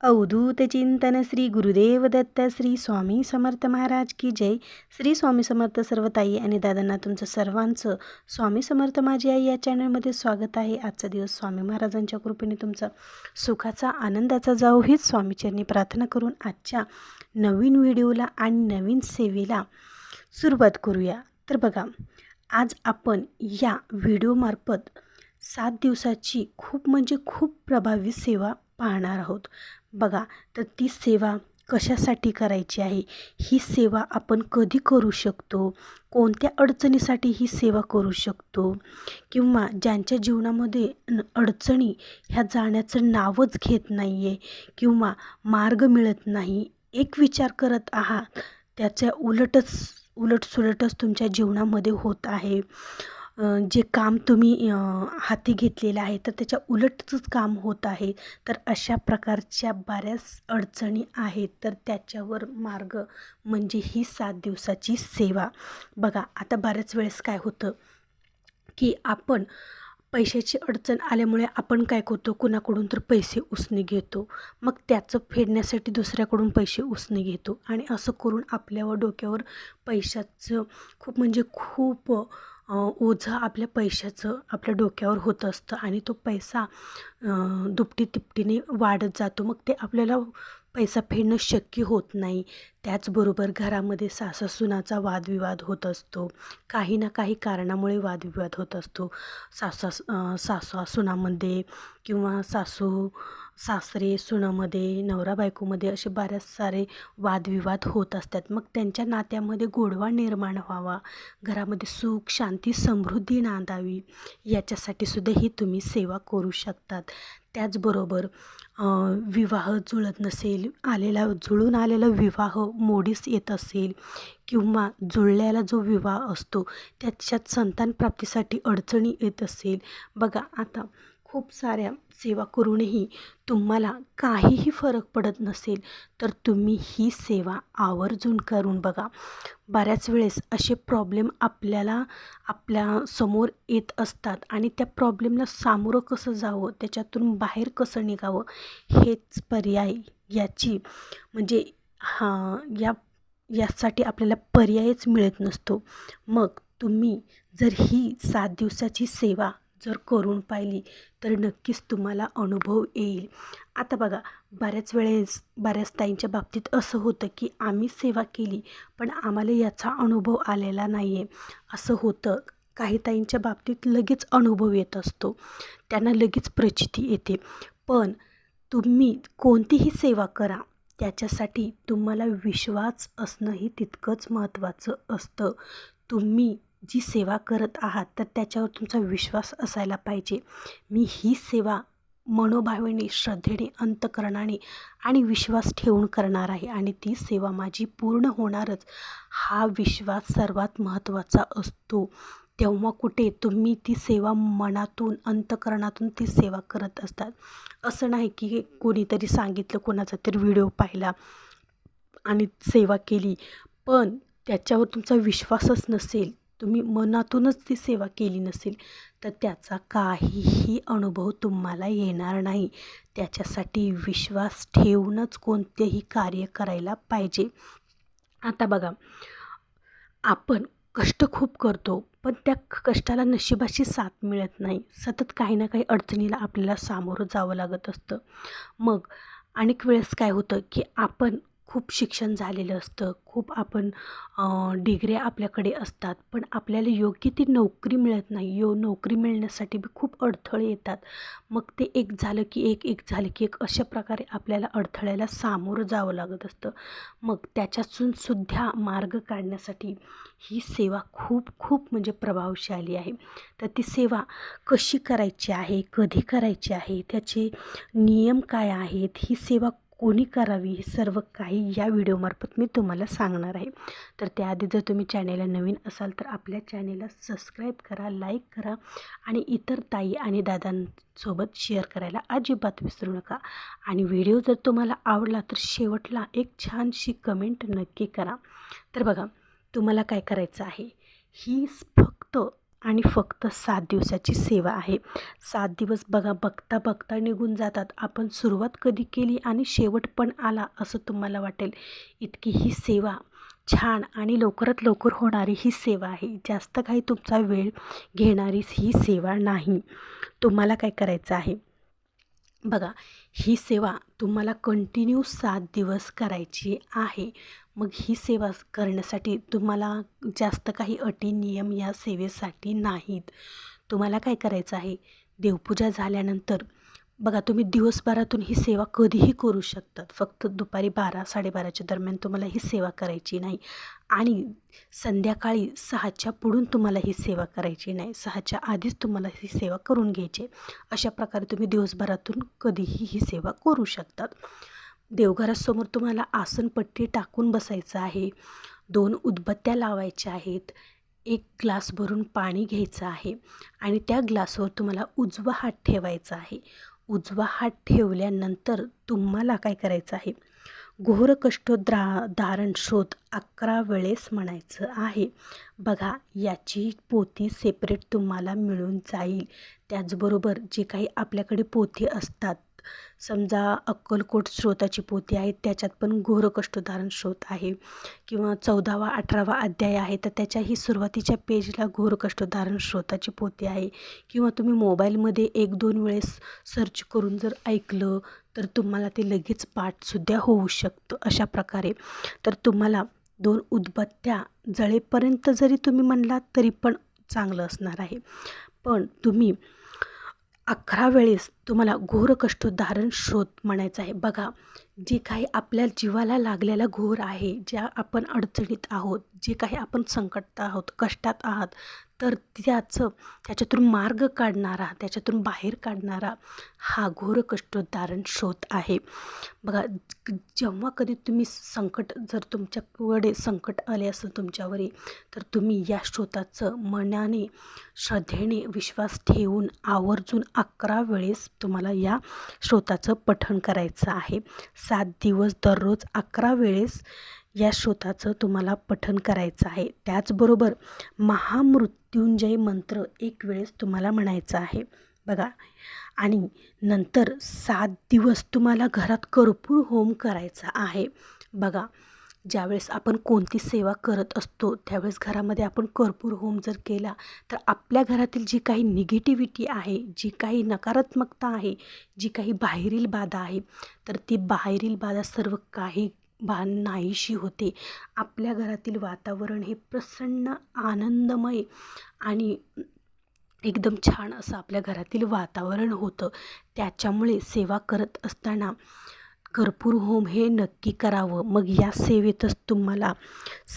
अवधूत चिंतन श्री गुरुदेव दत्त श्री स्वामी समर्थ महाराज की जय। श्री स्वामी समर्थ सर्व ताई आणि दादांना तुमचं सर्वांचं स्वामी समर्थ माझी आई या चॅनलमध्ये स्वागत आहे. आजचा दिवस स्वामी महाराजांच्या कृपेने तुमचा सुखाचा आनंदाचा जाऊ हीच स्वामीचरणी प्रार्थना करून आजच्या नवीन व्हिडिओला आणि नवीन सेवेला सुरुवात करूया. तर बघा आज आपण या व्हिडिओमार्फत सात दिवसाची खूप म्हणजे खूप प्रभावी सेवा पाहणार आहोत. बघा तर ती सेवा कशासाठी करायची आहे? ही सेवा आपण कधी करू शकतो? कोणत्या अडचणीसाठी ही सेवा करू शकतो? किंवा ज्यांच्या जीवनामध्ये अडचणी ह्या जाण्याचं नावच घेत नाही आहे किंवा मार्ग मिळत नाही एक विचार करत आहात त्याच्या उलटच उलटसुलटच तुमच्या जीवनामध्ये होत आहे. जे काम तुम्ही हाती घेतलेलं आहे तर त्याच्या उलटचंच काम होत आहे. तर अशा प्रकारच्या बऱ्याच अडचणी आहेत तर त्याच्यावर मार्ग म्हणजे ही सात दिवसाची सेवा. बघा आता बऱ्याच वेळेस काय होतं की आपण पैशाची अडचण आल्यामुळे आपण काय करतो कुणाकडून तर पैसे उसने घेतो. मग त्याचं फेडण्यासाठी दुसऱ्याकडून पैसे उसने घेतो. आणि असं करून आपल्यावर डोक्यावर पैशाचं खूप म्हणजे खूप ओझं आपल्या पैशाचं आपल्या डोक्यावर होत असतं आणि तो पैसा दुपटी तिपटीने वाढत जातो. मग ते आपल्याला पैसा फेडणं शक्य होत नाही. त्याचबरोबर घरामध्ये सासा सुनाचा वादविवाद होत असतो. काही ना काही कारणामुळे वादविवाद होत असतो. सासा सासू सुनामध्ये किंवा सासू सासरे सुनामध्ये नवरा बायकोमध्ये असे बऱ्याच सारे वादविवाद होत असतात. मग त्यांच्या नात्यामध्ये गोडवा निर्माण व्हावा. घरामध्ये सुख शांती समृद्धी नांदावी. याच्यासाठी सुद्धा ही तुम्ही सेवा करू शकतात. त्याचबरोबर विवाह जुळत नसेल आलेला जुळून आलेला विवाह मोडीस येत असेल किंवा जुळलेला जो विवाह असतो त्याच्यात संतानप्राप्तीसाठी अडचणी येत असेल. बघा आता खूप साऱ्या सेवा करूनही तुम्हाला काहीही फरक पडत नसेल तर तुम्ही ही सेवा आवर्जून करून बघा. बऱ्याच वेळेस असे प्रॉब्लेम आपल्याला आपल्यासमोर येत असतात आणि त्या प्रॉब्लेमला सामोरं कसं जावं त्याच्यातून बाहेर कसं निघावं हेच पर्याय याची म्हणजे हा या यासाठी आपल्याला पर्यायच मिळत नसतो. मग तुम्ही जर ही सात दिवसाची सेवा जर करून पाहिली तर नक्कीच तुम्हाला अनुभव येईल. आता बघा बऱ्याच वेळेस बऱ्याच ताईंच्या बाबतीत असं होतं की आम्ही सेवा केली पण आम्हाला याचा अनुभव आलेला नाही आहे असं होतं काही ताईंच्या बाबतीत लगेच अनुभव येत असतो. त्यांना लगेच प्रचिती येते. पण तुम्ही कोणतीही सेवा करा त्याच्यासाठी तुम्हाला विश्वास असणंही तितकंच महत्त्वाचं असतं. तुम्ही जी सेवा करत आहात तर त्याच्यावर तुमचा विश्वास असायला पाहिजे. मी ही सेवा मनोभावेने श्रद्धेने अंतकरणाने आणि विश्वास ठेवून करणार आहे आणि ती सेवा माझी पूर्ण होणारच. हा विश्वास सर्वात महत्त्वाचा असतो. तेव्हा कुठे तुम्ही ती सेवा मनातून अंतकरणातून ती सेवा करत असतात. असं नाही की कोणीतरी सांगितलं कोणाचा तरी व्हिडिओ पाहिला आणि सेवा केली. पण त्याच्यावर तुमचा विश्वासच नसेल. तुम्ही मनातूनच ती सेवा केली नसेल तर त्याचा काहीही अनुभव तुम्हाला येणार नाही. त्याच्यासाठी विश्वास ठेवूनच कोणतेही कार्य करायला पाहिजे. आता बघा आपण कष्ट खूप करतो पण त्या कष्टाला नशिबाशी साथ मिळत नाही. सतत काही ना काही अडचणीला आपल्याला सामोरं जावं लागत असतं. मग अनेक वेळेस काय होतं की आपण खूप शिक्षण झालेलं असतं. खूप आपण डिग्र्या आपल्याकडे असतात. पण आपल्याला योग्य ती नोकरी मिळत नाही. यो नोकरी मिळण्यासाठी बी खूप अडथळे येतात. मग ते एक झालं की एक एक झालं की एक अशा प्रकारे आपल्याला अडथळ्याला सामोरं जावं लागत असतं. मग त्याच्यातून सुद्धा मार्ग काढण्यासाठी ही सेवा खूप खूप म्हणजे प्रभावशाली आहे. तर ती सेवा कशी करायची आहे? कधी करायची आहे? त्याचे नियम काय आहेत? ही सेवा कोणी करावी हे सर्व काही या व्हिडिओमार्फत मी तुम्हाला सांगणार आहे. तर त्याआधी जर तुम्ही चॅनेलला नवीन असाल तर आपल्या चॅनेलला सबस्क्राईब करा लाईक करा आणि इतर ताई आणि दादांसोबत शेअर करायला अजिबात विसरू नका. आणि व्हिडिओ जर तुम्हाला आवडला तर शेवटला एक छानशी कमेंट नक्की करा. तर बघा तुम्हाला काय करायचं आहे? ही फक्त आणि फक्त सात दिवसाची सेवा आहे. सात दिवस बघा बघता बघता निघून जातात. आपण सुरुवात कधी केली आणि शेवट पण आला असं तुम्हाला वाटेल. इतकी ही सेवा छान आणि लवकरात लवकर होणारी ही सेवा आहे. जास्त काही तुमचा वेळ घेणारीच ही सेवा नाही. तुम्हाला काय करायचं आहे? बघा ही सेवा तुम्हाला कंटिन्यू सात दिवस करायची आहे. मग ही सेवा करण्यासाठी तुम्हाला जास्त काही अटी नियम या सेवेसाठी नाहीत. तुम्हाला काय करायचं आहे? देवपूजा झाल्यानंतर बघा तुम्ही दिवसभरातून ही सेवा कधीही करू शकतात. फक्त दुपारी बारा साडेबाराच्या दरम्यान तुम्हाला ही सेवा करायची नाही. आणि संध्याकाळी सहाच्या पुढून तुम्हाला ही सेवा करायची नाही. सहाच्या आधीच तुम्हाला ही सेवा करून घ्यायची अशा प्रकारे तुम्ही दिवसभरातून कधीही ही सेवा करू शकतात. देवघरासमोर तुम्हाला आसनपट्टी टाकून बसायचं आहे. दोन उदबत्त्या लावायच्या आहेत. एक ग्लास भरून पाणी घ्यायचं आहे आणि त्या ग्लासवर तुम्हाला उजवा हात ठेवायचा आहे. उजवा हात ठेवल्यानंतर तुम्हाला काय करायचं आहे? घोरकष्टोद्रा धारण शोध अकरा वेळेस म्हणायचं आहे. बघा याची पोथी सेपरेट तुम्हाला मिळून जाईल. त्याचबरोबर जे काही आपल्याकडे पोथी असतात समजा अक्कलकोट स्रोताची पोथी आहे त्याच्यात पण घोरकष्टोधारण स्रोत आहे किंवा चौदावा अठरावा अध्याय आहे तर त्याच्याही सुरुवातीच्या पेजला घोरकष्टोधारण स्रोताची पोथी आहे. किंवा तुम्ही मोबाईलमध्ये एक दोन वेळेस सर्च करून जर ऐकलं तर तुम्हाला ते लगेच पाठसुद्धा होऊ शकतं अशा प्रकारे. तर तुम्हाला दोन उदबत्त्या जळेपर्यंत जरी तुम्ही म्हणलात तरी पण चांगलं असणार आहे. पण तुम्ही अकरा वेळेस तुम्हाला घोर कष्टोद्धारण शोध म्हणायचं आहे. बघा जे काही आपल्या जीवाला लागलेला घोर आहे ज्या आपण अडचणीत आहोत जे काही आपण संकटात आहोत कष्टात आहात तर त्याचं त्याच्यातून मार्ग काढणारा त्याच्यातून बाहेर काढणारा हा घोर कष्टोद्धारण शोध आहे. बघा जेव्हा कधी तुम्ही संकट जर तुमच्याकडे संकट आले असेल तुमच्यावरी तर तुम्ही या श्रोताचं मनाने श्रद्धेने विश्वास ठेवून आवर्जून अकरा वेळेस तुम्हाला या श्रोताचं पठण करायचं आहे. सात दिवस दररोज अकरा वेळेस या श्रोताचं तुम्हाला पठन करायचं आहे. त्याचबरोबर महामृत्युंजय मंत्र एक वेळेस तुम्हाला म्हणायचा आहे. बघा. आणि नंतर सात दिवस तुम्हाला घरात कर्पूर होम करायचा आहे. बघा. ज्यावेळेस आपण कोणती सेवा करत असतो त्यावेळेस घरामध्ये आपण कर्पूर होम जर केला तर आपल्या घरातील जी काही निगेटिव्हिटी आहे जी काही नकारात्मकता आहे जी काही बाहेरील बाधा आहे तर ती बाहेरील बाधा सर्व काही भान नाहीशी होते. आपल्या घरातील वातावरण हे प्रसन्न आनंदमय आणि एकदम छान असं आपल्या घरातील वातावरण होतं. त्याच्यामुळे सेवा करत असताना कर्पूर होम हे नक्की करावं. मग या सेवेतच तुम्हाला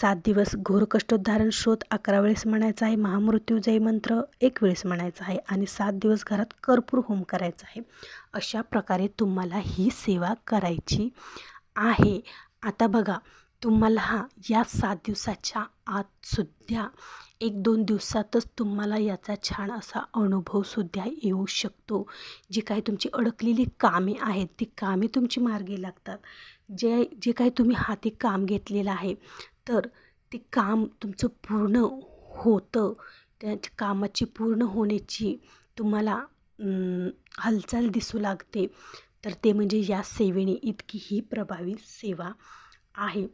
सात दिवस घोर कष्टोद्धारण शोध अकरा वेळेस म्हणायचा आहे महामृत्यूजय मंत्र एक वेळेस म्हणायचा आहे आणि सात दिवस घरात कर्पूर होम करायचा आहे. अशा प्रकारे तुम्हाला ही सेवा करायची आहे. आता बघा तुम्हाला हा या सात दिवसाच्या आतसुद्धा एक दोन दिवसातच तुम्हाला याचा छान असा अनुभवसुद्धा येऊ शकतो. जी काही तुमची अडकलेली कामे आहेत ती कामे तुमची मार्गी लागतात. जे जे काही तुम्ही हाती काम घेतलेलं आहे तर ते काम तुमचं पूर्ण होतं. त्या कामाची पूर्ण होण्याची तुम्हाला हालचाल दिसू लागते. तर ते म्हणजे या सेवेने इतकी ही प्रभावी सेवा आहे.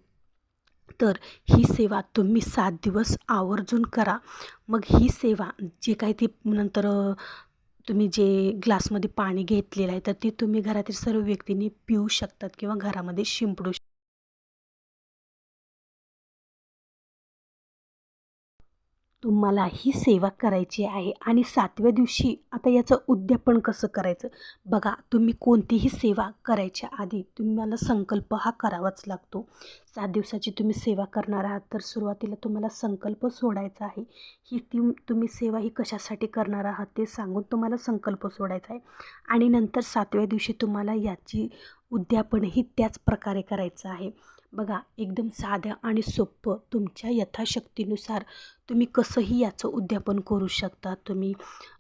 तर ही सेवा तुम्ही सात दिवस आवर्जून करा. मग ही सेवा जे काही ती नंतर तुम्ही जे ग्लासमध्ये पाणी घेतलेलं आहे तर ते तुम्ही घरातील सर्व व्यक्तींनी पिऊ शकतात किंवा घरामध्ये शिंपडू शकतात. तुम्हाला ही सेवा करायची आहे. आणि सातव्या दिवशी आता याचं उद्यापन कसं करायचं? बघा तुम्ही कोणतीही सेवा करायच्या आधी तुम्हाला संकल्प हा करावाच लागतो. सात दिवसाची तुम्ही सेवा करणार आहात तर सुरुवातीला तुम्हाला संकल्प सोडायचा आहे. ही ती तुम्ही सेवा ही कशासाठी करणार आहात ते सांगून तुम्हाला संकल्प सोडायचा आहे. आणि नंतर सातव्या दिवशी तुम्हाला याची उद्यापनही त्याच प्रकारे करायचं आहे. बघा एकदम साध्या आणि सोपं तुमच्या यथाशक्तीनुसार तुम्ही कसंही याचं उद्यापन करू शकता. तुम्ही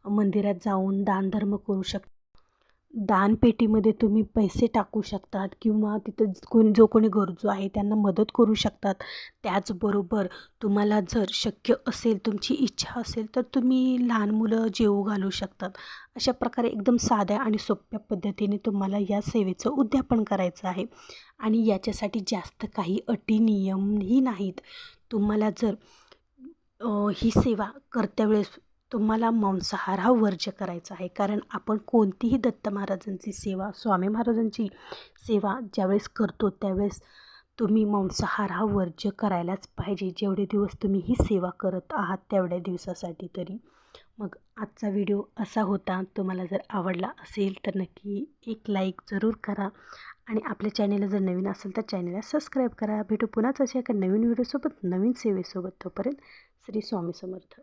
मंदिरात जाऊन दानधर्म करू शकता. दानपेटीमध्ये तुम्ही पैसे टाकू शकतात किंवा तिथं कोण जो कोणी गरजू आहे त्यांना मदत करू शकतात. त्याचबरोबर तुम्हाला जर शक्य असेल तुमची इच्छा असेल तर तुम्ही लहान मुलं जेवू घालू शकतात. अशा प्रकारे एकदम साध्या आणि सोप्या पद्धतीने तुम्हाला या सेवेचं उद्यापन करायचं आहे. आणि याच्यासाठी जास्त काही अटी नियमही नाहीत. तुम्हाला जर ही सेवा करत्या वेळेस तुम्हाला मांसाहार हा वर्ज्य करायचा आहे. कारण आपण कोणतीही दत्त महाराजांची सेवा स्वामी महाराजांची सेवा ज्यावेळेस करतो त्यावेळेस तुम्ही मांसाहार हा वर्ज्य करायलाच पाहिजे. जेवढे दिवस तुम्ही ही सेवा करत आहात तेवढ्या दिवसासाठी तरी. मग आजचा व्हिडिओ असा होता. तुम्हाला जर आवडला असेल तर नक्की एक लाईक जरूर करा. आणि आपल्या चॅनेलला जर नवीन असेल तर चॅनेलला सबस्क्राईब करा. भेटू पुन्हाच अशा एका नवीन व्हिडिओसोबत नवीन सेवेसोबत तोपर्यंत श्री स्वामी समर्थ.